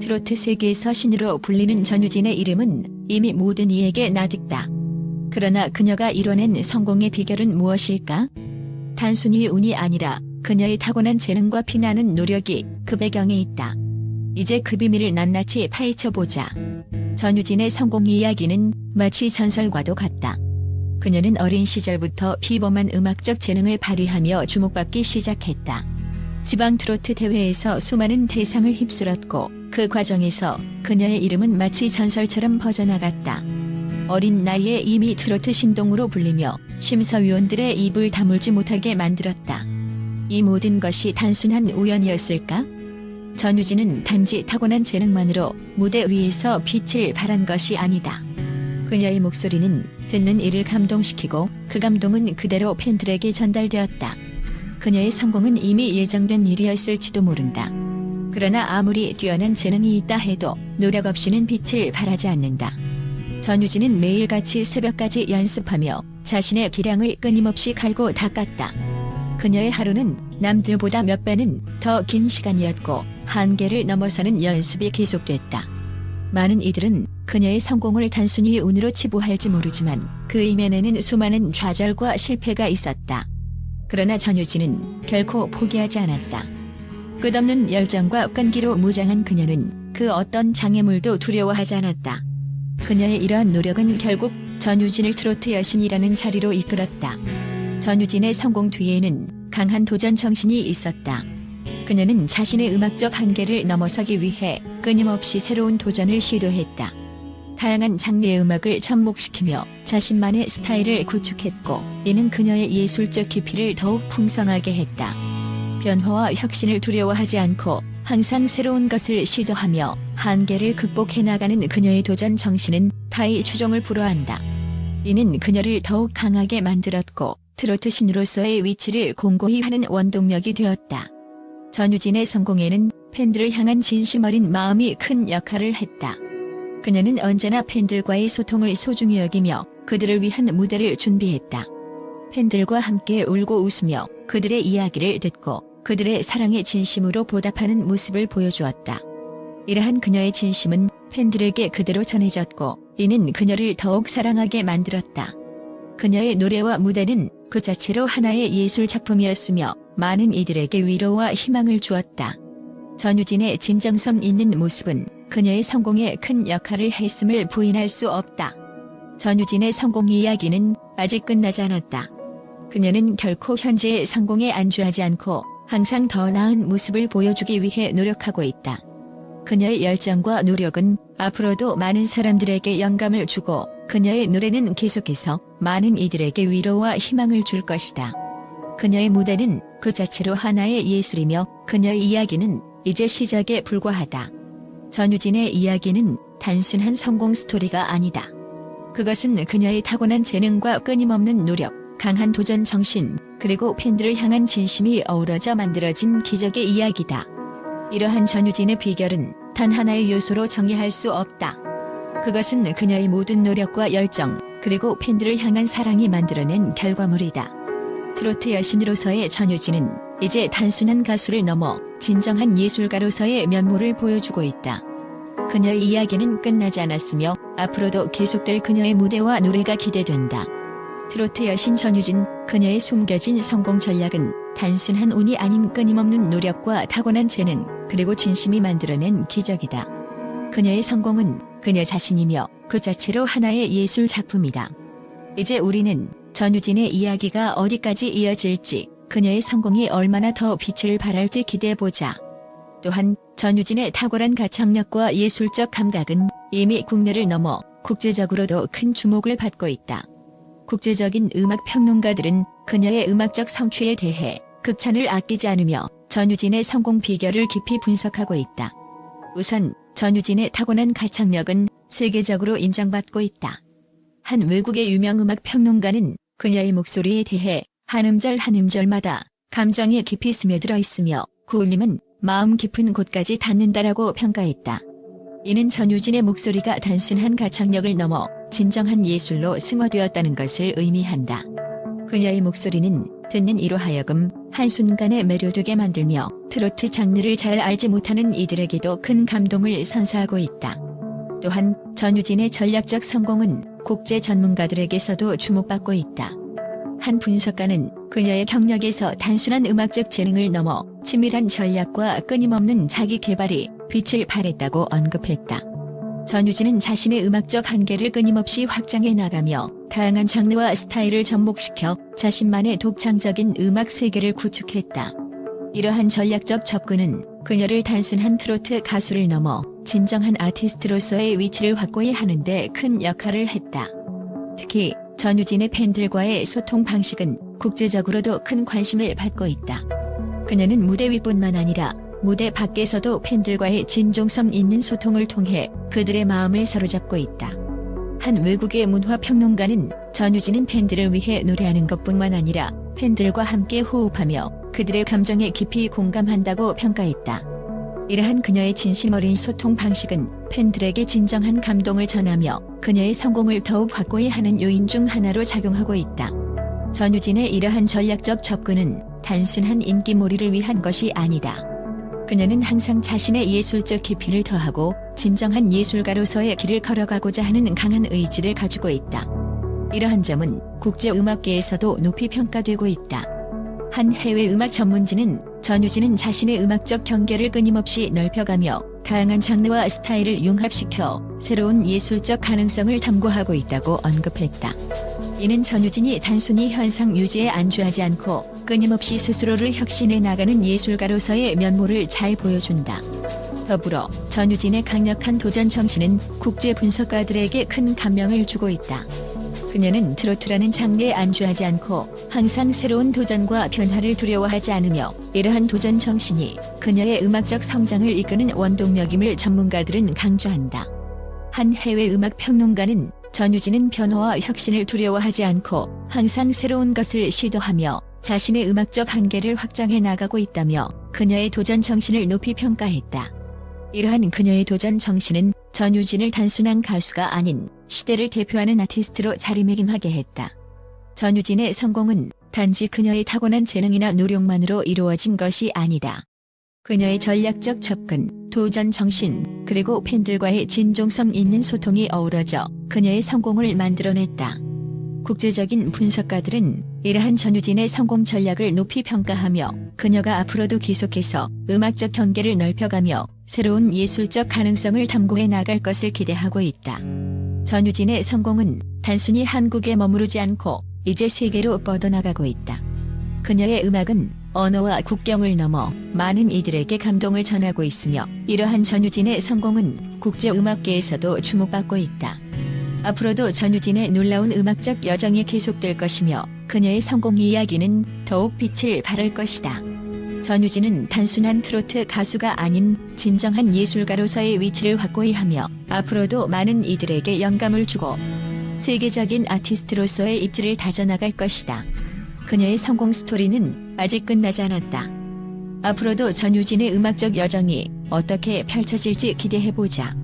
트로트 세계에서 신으로 불리는 전유진의 이름은 이미 모든 이에게 나딕다. 그러나 그녀가 이뤄낸 성공의 비결은 무엇일까? 단순히 운이 아니라 그녀의 타고난 재능과 피나는 노력이 그 배경에 있다. 이제 그 비밀을 낱낱이 파헤쳐보자. 전유진의 성공 이야기는 마치 전설과도 같다. 그녀는 어린 시절부터 비범한 음악적 재능을 발휘하며 주목받기 시작했다. 지방 트로트 대회에서 수많은 대상을 휩쓸었고 그 과정에서 그녀의 이름은 마치 전설처럼 퍼져나갔다. 어린 나이에 이미 트로트 신동으로 불리며 심사위원들의 입을 다물지 못하게 만들었다. 이 모든 것이 단순한 우연이었을까? 전유진은 단지 타고난 재능만으로 무대 위에서 빛을 발한 것이 아니다. 그녀의 목소리는 듣는 이를 감동시키고 그 감동은 그대로 팬들에게 전달되었다. 그녀의 성공은 이미 예정된 일이었을지도 모른다. 그러나 아무리 뛰어난 재능이 있다 해도 노력 없이는 빛을 발하지 않는다. 전유진은 매일같이 새벽까지 연습하며 자신의 기량을 끊임없이 갈고 닦았다. 그녀의 하루는 남들보다 몇 배는 더 긴 시간이었고 한계를 넘어서는 연습이 계속됐다. 많은 이들은 그녀의 성공을 단순히 운으로 치부할지 모르지만 그 이면에는 수많은 좌절과 실패가 있었다. 그러나 전유진은 결코 포기하지 않았다. 끝없는 열정과 끈기로 무장한 그녀는 그 어떤 장애물도 두려워하지 않았다. 그녀의 이러한 노력은 결국 전유진을 트로트 여신이라는 자리로 이끌었다. 전유진의 성공 뒤에는 강한 도전 정신이 있었다. 그녀는 자신의 음악적 한계를 넘어서기 위해 끊임없이 새로운 도전을 시도했다. 다양한 장르의 음악을 접목시키며 자신만의 스타일을 구축했고 이는 그녀의 예술적 깊이를 더욱 풍성하게 했다. 변화와 혁신을 두려워하지 않고 항상 새로운 것을 시도하며 한계를 극복해 나가는 그녀의 도전 정신은 타의 추종을 불허한다. 이는 그녀를 더욱 강하게 만들었고 트로트 신으로서의 위치를 공고히 하는 원동력이 되었다. 전유진의 성공에는 팬들을 향한 진심 어린 마음이 큰 역할을 했다. 그녀는 언제나 팬들과의 소통을 소중히 여기며 그들을 위한 무대를 준비했다. 팬들과 함께 울고 웃으며 그들의 이야기를 듣고 그들의 사랑에 진심으로 보답하는 모습을 보여주었다. 이러한 그녀의 진심은 팬들에게 그대로 전해졌고 이는 그녀를 더욱 사랑하게 만들었다. 그녀의 노래와 무대는 그 자체로 하나의 예술 작품이었으며 많은 이들에게 위로와 희망을 주었다. 전유진의 진정성 있는 모습은 그녀의 성공에 큰 역할을 했음을 부인할 수 없다. 전유진의 성공 이야기는 아직 끝나지 않았다. 그녀는 결코 현재의 성공에 안주하지 않고 항상 더 나은 모습을 보여주기 위해 노력하고 있다. 그녀의 열정과 노력은 앞으로도 많은 사람들에게 영감을 주고 그녀의 노래는 계속해서 많은 이들에게 위로와 희망을 줄 것이다. 그녀의 무대는 그 자체로 하나의 예술이며 그녀의 이야기는 이제 시작에 불과하다. 전유진의 이야기는 단순한 성공 스토리가 아니다. 그것은 그녀의 타고난 재능과 끊임없는 노력, 강한 도전 정신, 그리고 팬들을 향한 진심이 어우러져 만들어진 기적의 이야기다. 이러한 전유진의 비결은 단 하나의 요소로 정의할 수 없다. 그것은 그녀의 모든 노력과 열정, 그리고 팬들을 향한 사랑이 만들어낸 결과물이다. 트로트 여신으로서의 전유진은 이제 단순한 가수를 넘어 진정한 예술가로서의 면모를 보여주고 있다. 그녀의 이야기는 끝나지 않았으며 앞으로도 계속될 그녀의 무대와 노래가 기대된다. 트로트 여신 전유진, 그녀의 숨겨진 성공 전략은 단순한 운이 아닌 끊임없는 노력과 타고난 재능, 그리고 진심이 만들어낸 기적이다. 그녀의 성공은 그녀 자신이며 그 자체로 하나의 예술 작품이다. 이제 우리는 전유진의 이야기가 어디까지 이어질지, 그녀의 성공이 얼마나 더 빛을 발할지 기대해보자. 또한 전유진의 탁월한 가창력과 예술적 감각은 이미 국내를 넘어 국제적으로도 큰 주목을 받고 있다. 국제적인 음악 평론가들은 그녀의 음악적 성취에 대해 극찬을 아끼지 않으며 전유진의 성공 비결을 깊이 분석하고 있다. 우선 전유진의 타고난 가창력은 세계적으로 인정받고 있다. 한 외국의 유명 음악 평론가는 그녀의 목소리에 대해 한 음절 한 음절마다 감정이 깊이 스며들어 있으며 그 울림은 마음 깊은 곳까지 닿는다라고 평가했다. 이는 전유진의 목소리가 단순한 가창력을 넘어 진정한 예술로 승화되었다는 것을 의미한다. 그녀의 목소리는 듣는 이로 하여금 한순간에 매료되게 만들며 트로트 장르를 잘 알지 못하는 이들에게도 큰 감동을 선사하고 있다. 또한 전유진의 전략적 성공은 국제 전문가들에게서도 주목받고 있다. 한 분석가는 그녀의 경력에서 단순한 음악적 재능을 넘어 치밀한 전략과 끊임없는 자기 개발이 빛을 발했다고 언급했다. 전유진은 자신의 음악적 한계를 끊임없이 확장해 나가며 다양한 장르와 스타일을 접목시켜 자신만의 독창적인 음악 세계를 구축했다. 이러한 전략적 접근은 그녀를 단순한 트로트 가수를 넘어 진정한 아티스트로서의 위치를 확고히 하는데 큰 역할을 했다. 특히 전유진의 팬들과의 소통 방식은 국제적으로도 큰 관심을 받고 있다. 그녀는 무대 위뿐만 아니라 무대 밖에서도 팬들과의 진정성 있는 소통을 통해 그들의 마음을 사로잡고 있다. 한 외국의 문화 평론가는 전유진은 팬들을 위해 노래하는 것뿐만 아니라 팬들과 함께 호흡하며 그들의 감정에 깊이 공감한다고 평가했다. 이러한 그녀의 진심 어린 소통 방식은 팬들에게 진정한 감동을 전하며 그녀의 성공을 더욱 확고히 하는 요인 중 하나로 작용하고 있다. 전유진의 이러한 전략적 접근은 단순한 인기몰이를 위한 것이 아니다. 그녀는 항상 자신의 예술적 깊이를 더하고 진정한 예술가로서의 길을 걸어가고자 하는 강한 의지를 가지고 있다. 이러한 점은 국제 음악계에서도 높이 평가되고 있다. 한 해외 음악 전문지는 전유진은 자신의 음악적 경계를 끊임없이 넓혀가며 다양한 장르와 스타일을 융합시켜 새로운 예술적 가능성을 탐구하고 있다고 언급했다. 이는 전유진이 단순히 현상 유지에 안주하지 않고 끊임없이 스스로를 혁신해 나가는 예술가로서의 면모를 잘 보여준다. 더불어 전유진의 강력한 도전 정신은 국제 분석가들에게 큰 감명을 주고 있다. 그녀는 트로트라는 장르에 안주하지 않고 항상 새로운 도전과 변화를 두려워하지 않으며 이러한 도전 정신이 그녀의 음악적 성장을 이끄는 원동력임을 전문가들은 강조한다. 한 해외 음악 평론가는 전유진은 변화와 혁신을 두려워하지 않고 항상 새로운 것을 시도하며 자신의 음악적 한계를 확장해 나가고 있다며 그녀의 도전 정신을 높이 평가했다. 이러한 그녀의 도전 정신은 전유진을 단순한 가수가 아닌 시대를 대표하는 아티스트로 자리매김하게 했다. 전유진의 성공은 단지 그녀의 타고난 재능이나 노력만으로 이루어진 것이 아니다. 그녀의 전략적 접근, 도전 정신, 그리고 팬들과의 진정성 있는 소통이 어우러져 그녀의 성공을 만들어냈다. 국제적인 분석가들은 이러한 전유진의 성공 전략을 높이 평가하며 그녀가 앞으로도 계속해서 음악적 경계를 넓혀가며 새로운 예술적 가능성을 탐구해 나갈 것을 기대하고 있다. 전유진의 성공은 단순히 한국에 머무르지 않고 이제 세계로 뻗어나가고 있다. 그녀의 음악은 언어와 국경을 넘어 많은 이들에게 감동을 전하고 있으며 이러한 전유진의 성공은 국제 음악계에서도 주목받고 있다. 앞으로도 전유진의 놀라운 음악적 여정이 계속될 것이며 그녀의 성공 이야기는 더욱 빛을 발할 것이다. 전유진은 단순한 트로트 가수가 아닌 진정한 예술가로서의 위치를 확고히 하며 앞으로도 많은 이들에게 영감을 주고 세계적인 아티스트로서의 입지를 다져나갈 것이다. 그녀의 성공 스토리는 아직 끝나지 않았다. 앞으로도 전유진의 음악적 여정이 어떻게 펼쳐질지 기대해보자.